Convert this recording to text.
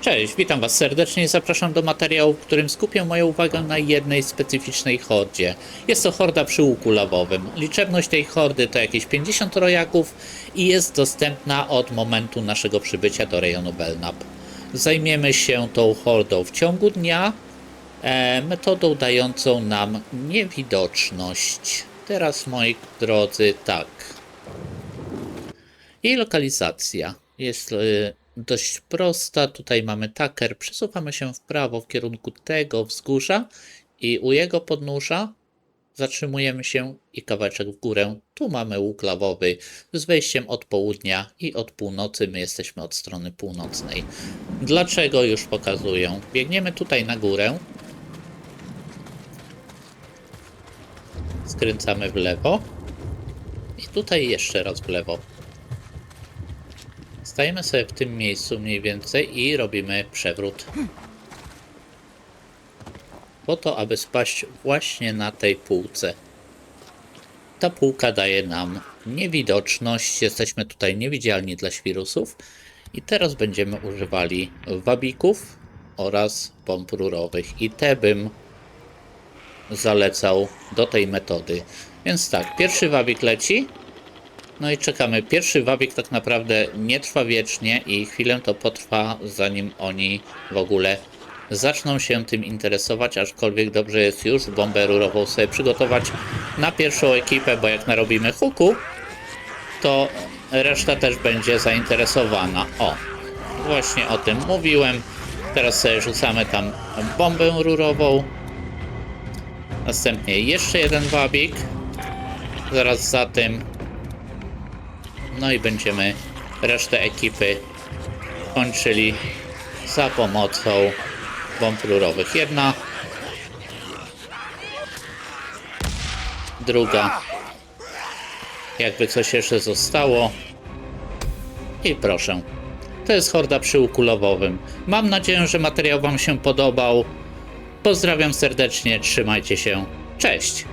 Cześć, witam Was serdecznie i zapraszam do materiału, w którym skupię moją uwagę na jednej specyficznej hordzie. Jest to horda przy łuku lawowym. Liczebność tej hordy to jakieś 50 rojaków i jest dostępna od momentu naszego przybycia do rejonu Belknap. Zajmiemy się tą hordą w ciągu dnia, e, metodą dającą nam niewidoczność. Teraz, moi drodzy, tak. Jej lokalizacja jest y, dość prosta. Tutaj mamy taker. Przesuwamy się w prawo w kierunku tego wzgórza i u jego podnóża zatrzymujemy się i kawałeczek w górę. Tu mamy łuk lawowy z wejściem od południa i od północy. My jesteśmy od strony północnej. Dlaczego już pokazuję? Biegniemy tutaj na górę. Skręcamy w lewo. I tutaj jeszcze raz w lewo. Stajemy sobie w tym miejscu mniej więcej i robimy przewrót. Po to, aby spaść właśnie na tej półce. Ta półka daje nam niewidoczność. Jesteśmy tutaj niewidzialni dla świrusów. I teraz będziemy używali wabików oraz pomp rurowych. I te bym zalecał do tej metody. Więc tak, pierwszy wabik leci. No i czekamy. Pierwszy wabik tak naprawdę nie trwa wiecznie i chwilę to potrwa, zanim oni w ogóle zaczną się tym interesować, aczkolwiek dobrze jest już bombę rurową sobie przygotować na pierwszą ekipę, bo jak narobimy huku, to reszta też będzie zainteresowana. O, właśnie o tym mówiłem. Teraz sobie rzucamy tam bombę rurową. Następnie jeszcze jeden wabik. Zaraz za tym no i będziemy resztę ekipy kończyli za pomocą bomb rurowych. Jedna, druga, jakby coś jeszcze zostało. I proszę. To jest horda przy łuku lowowym. Mam nadzieję, że materiał Wam się podobał. Pozdrawiam serdecznie, trzymajcie się. Cześć!